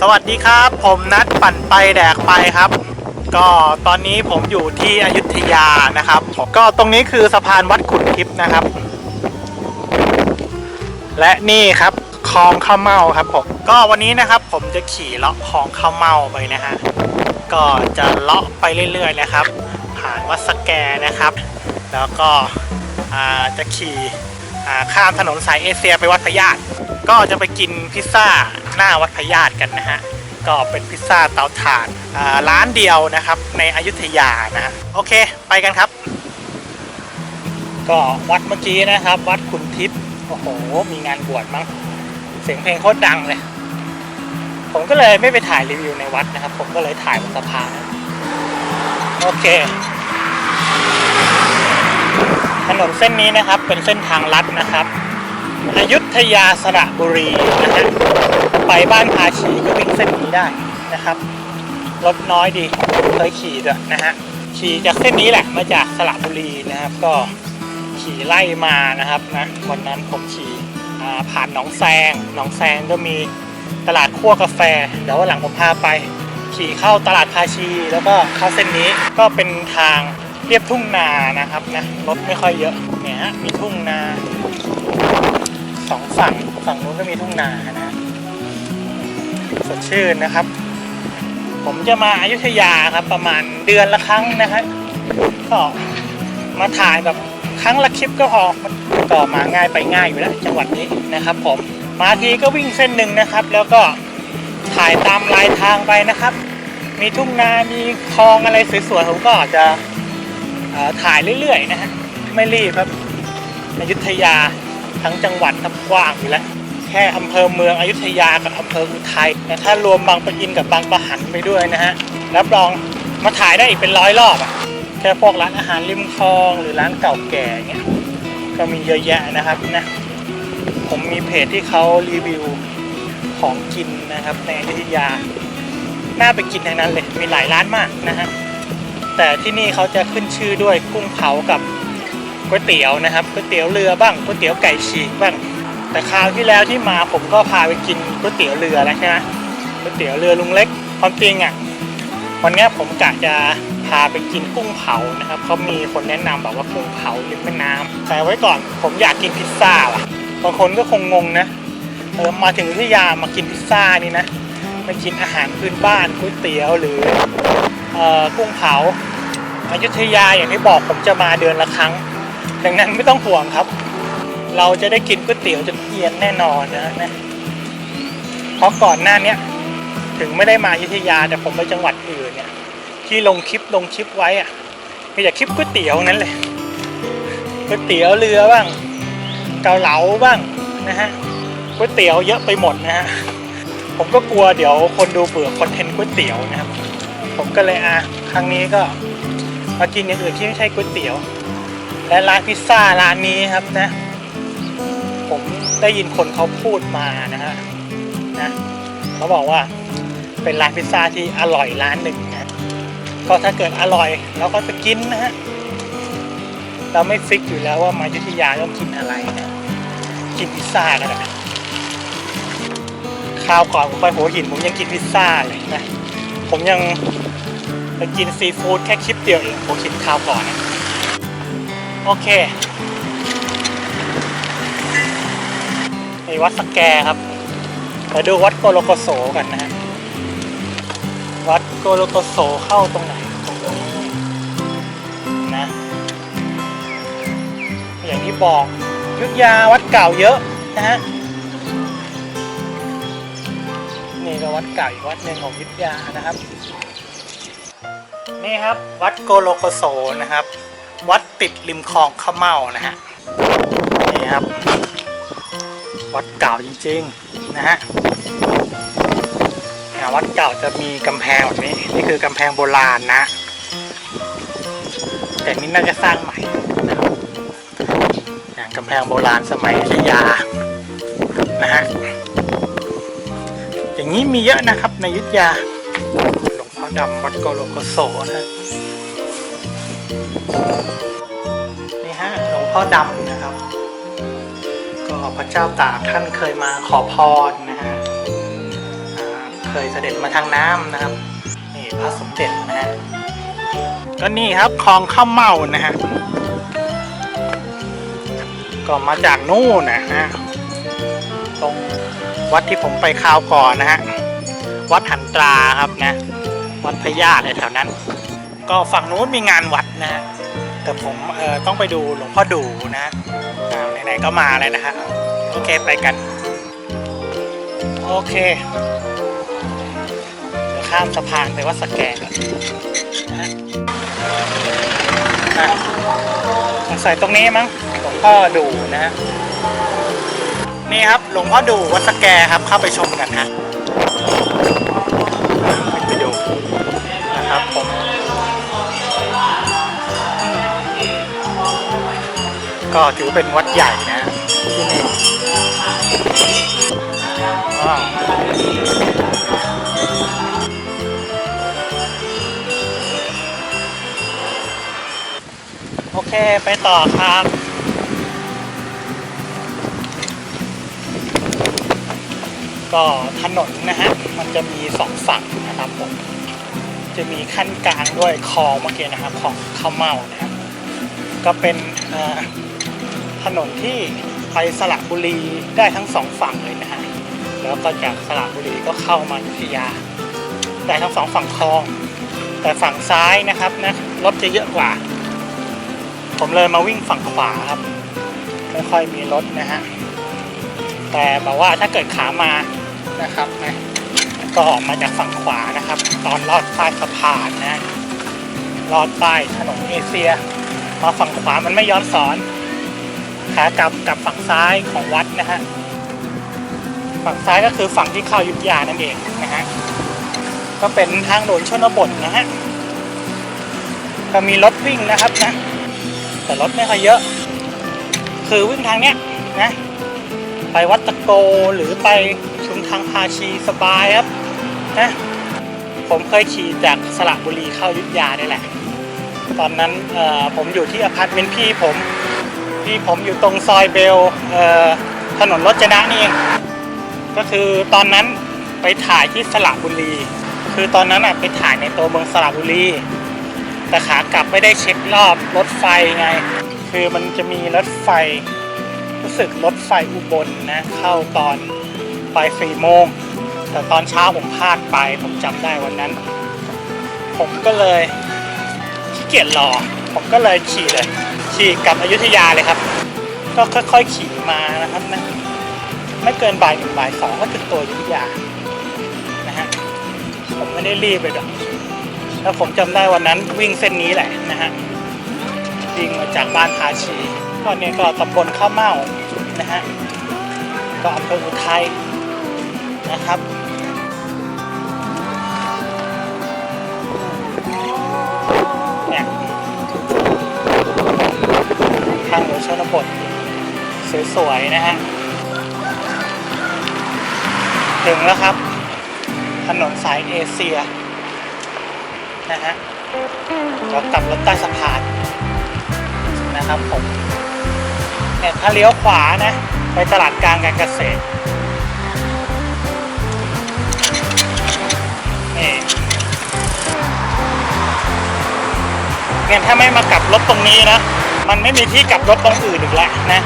สวัสดีครับ ผมนัดปั่นไปแดกไปครับ ก็ตอนนี้ผมอยู่ที่อยุธยานะครับ ก็ตรงนี้คือสะพานวัดขุนทิพย์นะครับ และนี่ครับคลองข้าวเม่าครับผมก็วันนี้นะครับ ผมจะขี่เลาะคลองข้าวเม่าไปนะฮะก็จะเลาะไปเรื่อยๆนะครับ ผ่านวัดสแกนะครับ แล้วก็จะขี่ข้ามถนนสายเอเชียไปวัดพญาต ก็จะไปกินพิซซ่าหน้าวัดพญาตกันนะฮะก็เป็นพิซซ่าเตาถ่านอ่าร้านเดียวนะครับในอยุธยานะฮะโอเคไปกันครับ ก็วัดเมื่อกี้นะครับ วัดขุนทิพย์โอ้โหมีงานบวชมั้งเสียงเพลงโคตรดังเลย ผมก็เลยไม่ไปถ่ายรีวิวในวัดนะครับ ผมก็เลยถ่ายบนสะพานโอเค ถนนเส้นนี้นะครับเป็นเส้นทางลัดนะครับอยุธ ยาสระบุรีนะฮะไปบ้านภาชีก็วิ่งเส้นนี้ได้นะครับรถน้อยดีเคยขี่ด้วยนะฮะขี่จากเส้นนี้แหละมาจากสระบุรีนะครับ ก็ขี่ไล่มานะครับนะวันนั้นผมขี่ผ่านหนองแซงหนองแซงก็มีตลาดคั่วกาแฟเดี๋ยววันหลังผมพาไป ขี่เข้าตลาดภาชี แล้วก็เข้าเส้นนี้ก็เป็นทางเรียบทุ่งนานะครับนะรถไม่ค่อยเยอะเนี่ยฮะมีทุ่งนา สองฝั่งฝั่งนู้นก็มีทุ่งนานะสดชื่นนะครับ ผมจะมาอายุทยาครับ ประมาณเดือนละครั้งนะฮะก็มาถ่ายแบบครั้งละคลิปก็พอก็มาง่ายไปง่ายอยู่แล้วจังหวัดนี้นะครับผมมาทีก็วิ่งเส้นหนึ่งนะครับ แล้วก็ถ่ายตามลายทางไปนะครับ มีทุ่งนา มีคลองอะไรสวยๆผมก็จะถ่ายเรื่อยๆนะฮะไม่รีบครับอยุธยา ทั้งจังหวัดครับกว้างอยู่แล้วแค่อำเภอเมืองอยุธยากับอำเภออุทัยแต่ถ้ารวมบางปะอินกับบางปะหันไปด้วยนะฮะรับรองมาถ่ายได้อีกเป็นร้อยรอบอะแค่พวกร้านอาหารริมคลองหรือร้านเก่าแก่เงี้ยก็มีเยอะแยะนะครับนะผมมีเพจที่เขารีวิวของกินนะครับในอยุธยา น่าไปกินทั้งนั้นเลยมีหลายร้านมากนะฮะแต่ที่นี่เขาจะขึ้นชื่อด้วยกุ้งเผากับ ก๋วยเตี๋ยวนะครับก๋วยเตี๋ยวเรือบ้างก๋วยเตี๋ยวไก่ฉีกบ้างแต่คราวที่แล้วที่มาผมก็พาไปกินก๋วยเตี๋ยวเรือแล้วใช่ไหมก๋วยเตี๋ยวเรือลุงเล็กความจริงอะวันนี้ผมกะจะพาไปกินกุ้งเผานะครับเขามีคนแนะนำบอกว่ากุ้งเผาริมแม่น้ำแต่ไว้ก่อนผมอยากกินพิซซ่าว่ะบางคนก็คงงงนะเออมาถึงอยุธยามากินพิซซ่านี่นะมากินอาหารพื้นบ้านก๋วยเตี๋ยวหรือเอ่อกุ้งเผาอยุธยาอย่างที่บอกผมจะมาเดือนละครั้ง ดังนั้นไม่ต้องห่วงครับ เราจะได้กินก๋วยเตี๋ยวจนเอียนแน่นอนนะนะเพราะก่อนหน้าเนี้ยถึงไม่ได้มาอยุธยาแต่ผมไปจังหวัดอื่นเนี่ย ที่ลงคลิปลงคลิปไว้อะมีแต่คลิปก๋วยเตี๋ยวนั้นเลยก๋วยเตี๋ยวเรือบ้าง เกาเหลาบ้างนะฮะก๋วยเตี๋ยวเยอะไปหมดนะฮะผมก็กลัวเดี๋ยวคนดูเบื่อคอนเทนต์ก๋วยเตี๋ยวนะครับ ผมก็เลยอะครั้งนี้ก็มากินอย่างอื่นที่ไม่ใช่ก๋วยเตี๋ยว และร้านพิซซ่าร้านนี้ครับนะ ผมได้ยินคนเขาพูดมานะฮะนะเขาบอกว่าเป็นร้านพิซซ่าที่อร่อยร้านหนึ่งนะก็ถ้าเกิดอร่อยเราก็จะกินนะฮะเราไม่ฟิกอยู่แล้วว่ามายุทธยาต้องกินอะไรนะกินพิซซ่ากันนะคราวก่อนผมไปหัวหินผมยังกินพิซซ่าเลยนะผมยังไปกินซีฟู้ดแค่คลิปเดียวเองผมกินคราวก่อนนะ โอเคไอ้วัดสแกครับมาดูวัดโกโลโกโสกันนะฮะวัดโกโลโกโสเข้าตรงไหนตรงนี้นะอย่างที่บอกยุทธยาวัดเก่าเยอะนะฮะนี่ก็วัดเก่าอีกวัดหนึ่งของยุทธยานะครับ นี่ครับวัดโกโลโกโสนะครับ วัดติดริมคลองข้าวเม่านะฮะนี่ครับ วัดเก่าจริงๆนะฮะวัดเก่าจะมีกำแพงแบบนี้ นี่คือกำแพงโบราณนะ แต่นี่น่าจะสร้างใหม่อย่างกำแพงโบราณสมัยอยุธยานะฮะอย่างนี้มีเยอะนะครับในยุธยาหลวงพ่อดำวัดโกโลโกโสนะ นี่ฮะหลวงพ่อดำนะครับ ก็พระเจ้าตากท่านเคยมาขอพรนะฮะเคยเสด็จมาทางน้ำนะครับนี่พระสมเด็จนะฮะก็นี่ครับคลองข้าวเม่านะฮะก็มาจากนู่นนะฮะตรงวัดที่ผมไปคราวก่อนนะฮะวัดหันตราครับนะวัดพญาติแถวนั้น ก็ฝั่งนู้นมีงานวัดนะฮะแต่ผมเอ่อต้องไปดูหลวงพ่อดูนะไหนๆก็มาเลยนะฮะโอเคไปกัน โอเคข้ามสะพานไปวัดสแกก่อนนะฮะอะสงสัยตรงนี้มั้งหลวงพ่อดูนะฮะนี่ครับหลวงพ่อดูวัดสแกครับเข้าไปชมกันฮะ ก็ถือเป็นวัดใหญ่นะที่นี่โอเคไปต่อครับก็ถนนนะฮะ มันจะมีสองฝั่งนะครับผม จะมีขั้นกลางด้วยคลองเมื่อกี้นะครับ ของข้าวเมานะครับ ก็เป็นอ่อ ถนนที่ไปสระบุรีได้ทั้งสองฝั่งเลยนะฮะแล้วก็จากสระบุรีก็เข้ามาอยุธยา ได้ทั้งสองฝั่งคลอง แต่ฝั่งซ้ายนะครับนะรถจะเยอะกว่า ผมเลยมาวิ่งฝั่งขวาครับไม่ค่อยมีรถนะฮะแต่แบบว่าถ้าเกิดขามานะครับนะก็ออกมาจากฝั่งขวานะครับ ตอนลอดใต้สะพานนะลอดใต้ถนนเอเชียมาฝั่งขวามันไม่ย้อนสอน ขากลับกับฝั่งซ้ายของวัดนะฮะฝั่งซ้ายก็คือฝั่งที่เข้ายุทธยานั่นเองนะฮะก็เป็นทางโดนชนบทนะฮะก็มีรถวิ่งนะครับนะแต่รถไม่ค่อยเยอะ คือวิ่งทางเนี้ยนะไปวัดตะโกหรือไปชุมทางพาชีสบายครับนะผมเคยขี่จากสระบุรีเข้ายุทธยานี่แหละ ตอนนั้นผมอยู่ที่อพาร์ตเมนต์พี่ผม พี่ผมอยู่ตรงซอยเบลเถนนรถจนะนี่เองก็คือตอนนั้นไปถ่ายที่สระบุรี คือตอนนั้นไปถ่ายในตัวเมืองสระบุรี แต่ขากลับไม่ได้เช็ครอบรถไฟไง คือมันจะมีรถไฟ รู้สึกรถไฟอุบลนะ เข้าตอนปลายสี่โมง แต่ตอนเช้าผมพลาดไป ผมจำได้วันนั้น ผมก็เลย เกียจรอผมก็เลยขี่เลย ขี่กลับอยุธยาเลยครับ ก็ค่อยๆขี่มานะครับนะไม่เกินบ่ายหนึ่งบ่ายสองก็ถึงตัวอยุธยานะฮะผมไม่ได้รีบเลยดอกแล้วผมจำได้วันนั้นวิ่งเส้นนี้แหละนะฮะวิ่งมาจากบ้านพาชีก็เนี่ยก็ตำบลข้าวเม่านะฮะก็อำเภออุทัยนะครับางหลวงชนบทสวยๆนะฮะ ถึงแล้วครับ ถนนสายเอเชีย นะฮะเรากลับรถใต้สะพานนะครับผมเนี่ยถ้าเลี้ยวขวานะ ไปตลาดกลางการเกษตรนี่เนี่ยถ้าไม่มากลับรถตรงนี้นะ มันไม่มีที่กลับรถตรงอื่นอีกแล้วนะ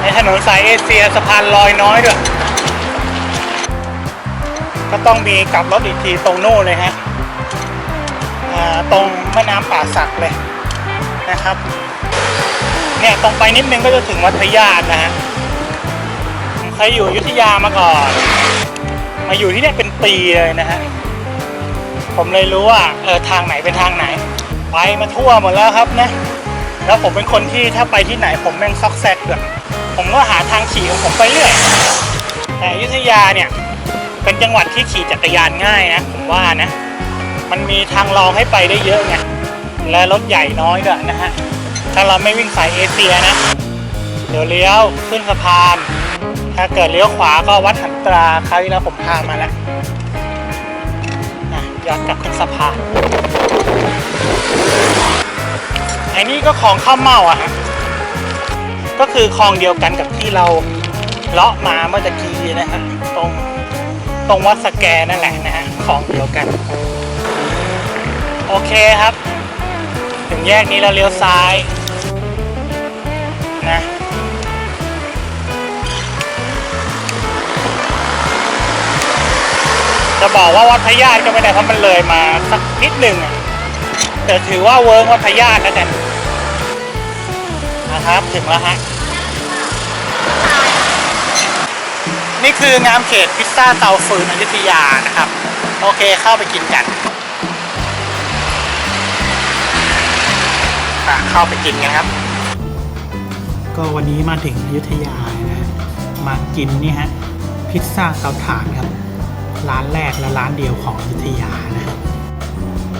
ในถนนสายเอเชียสะพานลอยน้อยด้วย ก็ต้องมีกลับรถอีกทีตรงโน่นเลยฮะอ่าตรงแม่น้ำป่าสักเลยนะครับ เนี่ยตรงไปนิดนึงก็จะถึงวัดพญาตนะฮะผมเคยอยู่ยุธยามาก่อน มาอยู่ที่เนี่ยเป็นปีเลยนะฮะ ผมเลยรู้ว่าเออทางไหนเป็นทางไหน ไปมาทั่วหมดแล้วครับนะ แล้วผมเป็นคนที่ถ้าไปที่ไหนผมแม่งซอกแซกแบบผมก็หาทางขี่ของผมไปเรื่อย แต่อยุธยาเนี่ย เป็นจังหวัดที่ขี่จักรยานง่ายนะ ผมว่านะ มันมีทางรองให้ไปได้เยอะไง และรถใหญ่น้อยด้วยนะฮะ ถ้าเราไม่วิ่งสายเอเชียนะ เดี๋ยวเลี้ยวขึ้นสะพาน ถ้าเกิดเลี้ยวขวาก็วัดหันตราคราวที่แล้วผมพามาแล้ว ย้อนกลับขึ้นสะพานไอ้นี่ก็คลองข้าวเม่าอะฮะก็คือคลองเดียวกันกับที่เราเลาะมาเมื่อตะกี้นะฮะตรงตรงวัดสแกนั่นแหละนะฮะของเดียวกัน โอเคครับ ถึงแยกนี้แล้วเลี้ยวซ้ายนะ จะบอกว่าวัดพญาติก็ไม่ได้เพราะมันเลยมาสักนิดหนึ่งอะแต่ถือว่าเวิร์กวัดพญาติแล้วกันนะครับถึงแล้วฮะนี่คืองามเขตพิซซ่าเตาฟืนอยุธยานะครับ โอเคเข้าไปกินกันเข้าไปกินกันครับ ก็วันนี้มาถึงอยุธยานะฮะมากินนี่ฮะพิซซ่าเตาถ่านครับ ร้านแรกและร้านเดียวของอยุธยานะฮะ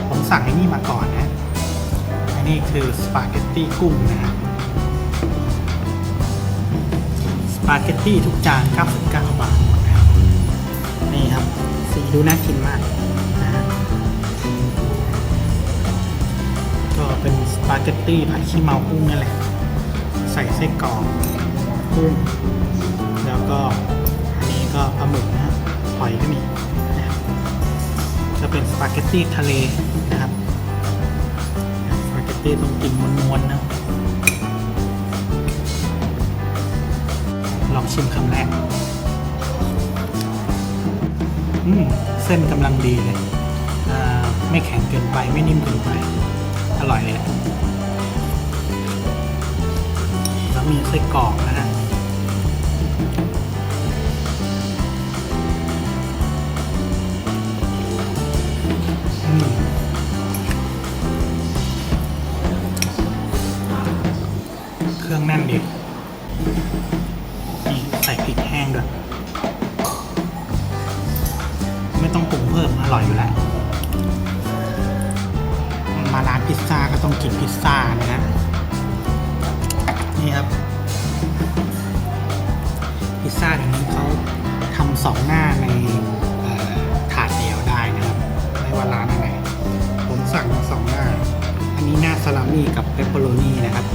ผมสั่งไอ้นี่มาก่อนนะ อันนี้คือสปาเกตตี้กุ้งนะสปาเกตตี้ทุกจาน99บาทนะครับนี่ครับ สีดูน่ากินมากนะก็เป็นสปาเกตตี้ผัดขี้เมากุ้งนั่นแหละ ใส่ไส้กรอกกุ้ง แล้วก็อันนี้ก็ปลาหมึก อยก็มีนะครับจะเป็นสปาเกตตี้ทะเลนะครับสปาเกตตี้ต้องกินม้วนๆนะลองชิมคำแรกอืมเส้นกำลังดีเลยไม่แข็งเกินไปไม่นิ่มเกินไป อร่อยเลยแหละแล้วมีไส้กรอกนะฮะ เครื่องแน่นดีนี่ใส่พริกแห้งด้วย ไม่ต้องปรุงเพิ่ม อร่อยอยู่แล้ว มาร้านพิซซ่าก็ต้องกินพิซซ่านะฮะนี่ครับ พิซซ่าเดี๋ยวนี้เขาทำสองหน้าในถาดเดียวได้นะครับ ไม่ว่าร้านไรผม สั่งมาสองหน้า อันนี้หน้าซาลามี่กับเปปเปอโรนีนะครับ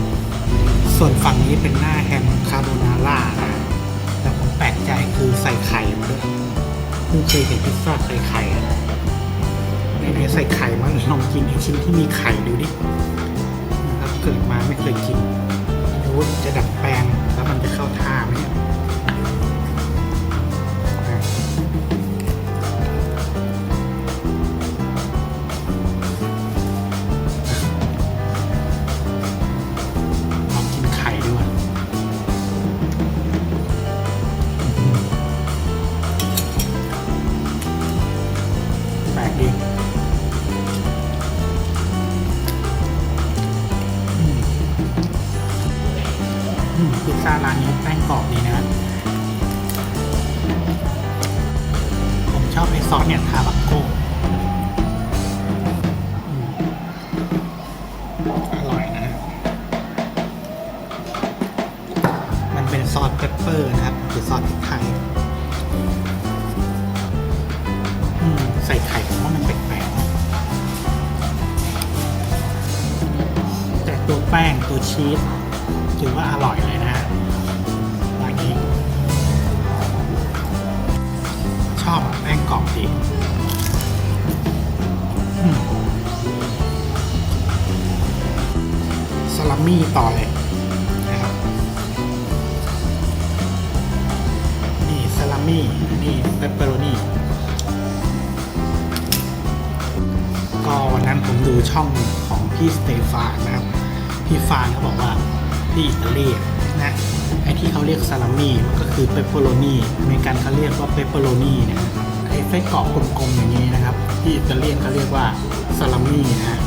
ส่วนฝั่งนี้เป็นหน้าแฮมคาโบนาร่านะแต่ผมแปลกใจคือใส่ไข่มาด้วยเพิ่งเคยเห็นพิซซ่าใส่ไข่อะไหนๆใส่ไข่มาลองกินไอชิ้นที่มีไข่ดูดินะครับเกิดมาไม่เคยกินไม่รู้ว่าจะดัดแปลงแล้วมันจะเข้าท่าไหมเนี่ย ป้งกรอบดีนะ ผมชอบไอซอสเนี่ยทาบักโก้อร่อยนะ มันเป็นซอสเปปเปอร์นะครับคือซอสพริกไทยใส่ไข่ผมว่ามันแปลกๆแต่ตัวแป้งตัวชีสถือว่าอร่อยเลย อบแป้งกรอบดีสลัมมี่ต่อเลยนะครับ นี่สลัมมี่ นี่เปปเปอโรนีก็วันนั้นผมดูช่องของพี่สเตฟานนะครับ พี่ฟานเขาบอกว่าที่อิตาลีนะ ไอที่เขาเรียกซาลามี่มันก็คือเปปเปอโรนีเมกันเขาเรียกว่าเปปเปอโรนีเนะไอไส้กรอกกลมๆอย่างนี้นะครับ ที่อิตาเลียนเขาเรียกว่าซาลามี่นะฮะ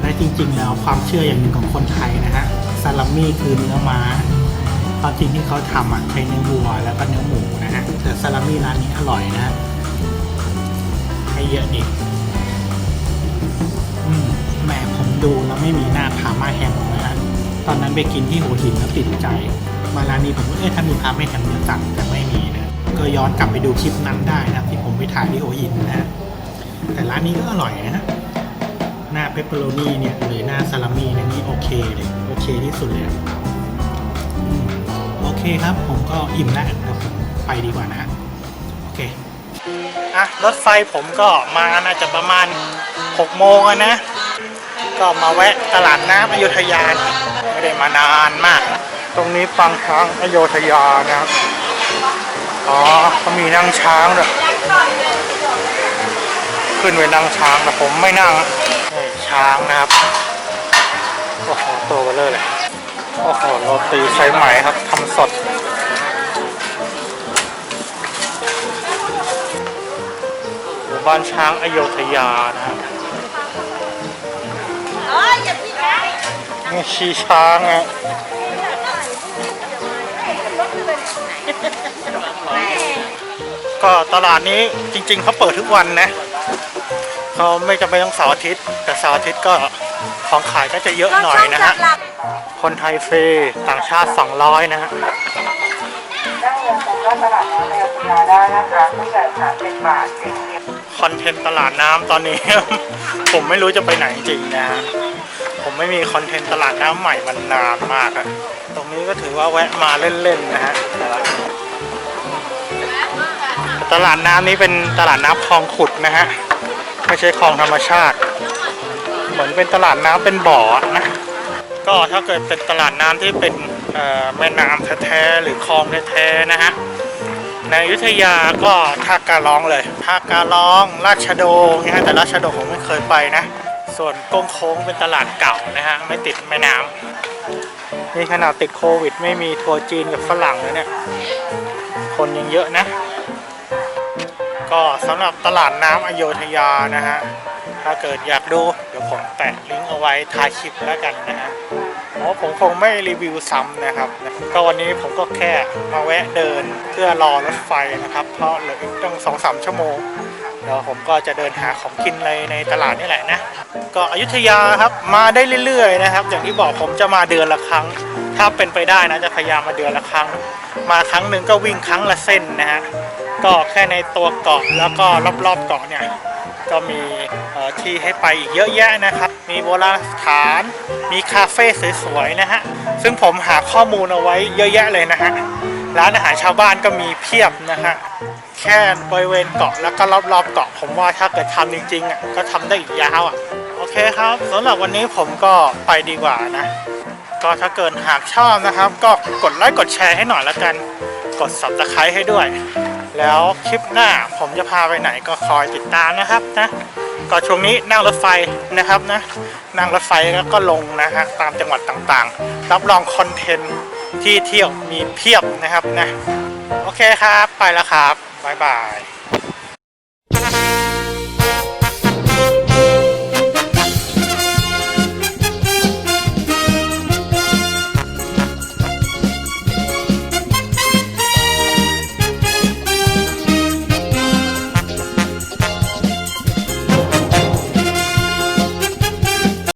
และจริงๆแล้วความเชื่ออย่างหนึ่งของคนไทยนะฮะซาลามี่คือเนื้อม้าความจริงที่เขาทำอะใช้เนื้อวัวแล้วก็เนื้อหมูนะฮะแต่ซาลามี่ร้านนี้อร่อยนะฮะให้เยอะดีอืมแหมผมดูแล้วไม่มีหน้าพาม่าแฮมนะฮะตอนนั้นไปกินที่หัวหินแล้วติดใจ มาร้านนี้ผมก็เอ๊ะถ้ามีพาม่าแฮมจะสั่งแต่ไม่มีนะก็ย้อนกลับไปดูคลิปนั้นได้นะที่ผมไปถ่ายที่หัวหินนะฮะแต่ร้านนี้ก็อร่อยนะหน้าเปปเปอโรนีเนี่ยหรือหน้าซาลามี่เนี่ยนี่โอเคเลยโอเคที่สุดเลยโอเคครับ ผมก็อิ่มแล้วเดี๋ยวผมไปดีกว่านะฮะโอเคอะรถไฟผมก็มาน่าจะประมาณ6โมงนะ ก็มาแวะตลาดน้ำอยุธยาไม่ได้มานานมาก ตรงนี้ปังช้างอโยธยานะครับ อ๋อเขามีนั่งช้างด้วยขึ้นไปนั่งช้างแต่ผมไม่นั่งนี่ช้างนะครับ โอ้โหตัวเบลอเลย โอ้โหโรตีไฟไหมครับทำสดหมู่บ้านช้างอโยธยานะครับเอ้ยอย่าพี่นะนี่ชีช้างอะ ก็ตลาดนี้จริง ๆเขาเปิดทุกวันนะเขาไม่จำเป็นต้องเสาร์อาทิตย์ แต่เสาร์อาทิตย์ก็ของขายก็จะเยอะหน่อยนะฮะคนไทยฟรีต่างชาติ 200 นะฮะได้เงินจากตลาดน้ำในอยุธยาได้นะคะตั้งแต่สามสิบบาทเองคอนเทนต์ตลาดน้ำตอนนี้ ผมไม่รู้จะไปไหนจริงนะฮะผมไม่มีคอนเทนต์ตลาดน้ำใหม่มันนานมากอะตรงนี้ก็ถือว่าแวะมาเล่น ๆ นะฮะแตลาดน้ำนี้เป็นตลาดน้ำคลองขุดนะฮะ ไม่ใช่คลองธรรมชาติ เหมือนเป็นตลาดน้ำเป็นบ่อนะ ก็ถ้าเกิดเป็นตลาดน้ำที่เป็นแม่น้ำแท้ๆหรือคลองแท้ๆนะฮะ ในอยุธยาก็ท่าการร้องเลยท่าการร้องราชโดงนะแต่ราชโดงผมไม่เคยไปนะ ส่วนกงโค้งเป็นตลาดเก่านะฮะ ไม่ติดแม่น้ำนี่ขนาดติดโควิด ไม่มีทัวร์จีนกับฝรั่งเลยเนี่ยคนยังเยอะนะ ก็สำหรับตลาดน้ำอโยธยานะฮะ ถ้าเกิดอยากดูเดี๋ยวผมแปะลิงก์เอาไว้ท้ายคลิปแล้วกันนะฮะเพราะผมคงไม่รีวิวซ้ำนะครับ ก็วันนี้ผมก็แค่มาแวะเดินเพื่อรอรถไฟนะครับ เพราะเหลืออีกตั้งสองสามชั่วโมงเดี๋ยวผมก็จะเดินหาของกินในในตลาดนี่แหละนะ ก็อยุธยาครับมาได้เรื่อยๆนะครับ อย่างที่บอกผมจะมาเดือนละครั้ง ถ้าเป็นไปได้นะจะพยายามมาเดือนละครั้ง มาครั้งหนึ่งก็วิ่งครั้งละเส้นนะฮะก็แค่ในตัวเกาะแล้วก็รอบๆเกาะเนี่ยก็มีที่ให้ไปอีกเยอะแยะนะครับ มีโบราณสถาน มีคาเฟ่สวยๆนะฮะ ซึ่งผมหาข้อมูลเอาไว้เยอะแยะเลยนะฮะ ร้านอาหารชาวบ้านก็มีเพียบนะฮะ แค่บริเวณเกาะแล้วก็รอบๆเกาะ ผมว่าถ้าเกิดทำจริงๆอะก็ทำได้อีกยาวอะ โอเคครับสำหรับวันนี้ผมก็ไปดีกว่านะ ก็ถ้าเกิดหากชอบนะครับ ก็กดไลค์กดแชร์ให้หน่อยละกัน กด subscribe ให้ด้วย แล้วคลิปหน้าผมจะพาไปไหนก็คอยติดตามนะครับนะก็ช่วงนี้นั่งรถไฟนะครับนะนั่งรถไฟแล้วก็ลงนะฮะตามจังหวัดต่างๆ รับรองคอนเทนต์ที่เที่ยวมีเพียบนะครับนะโอเคครับ ไปแล้วครับบ๊ายบาย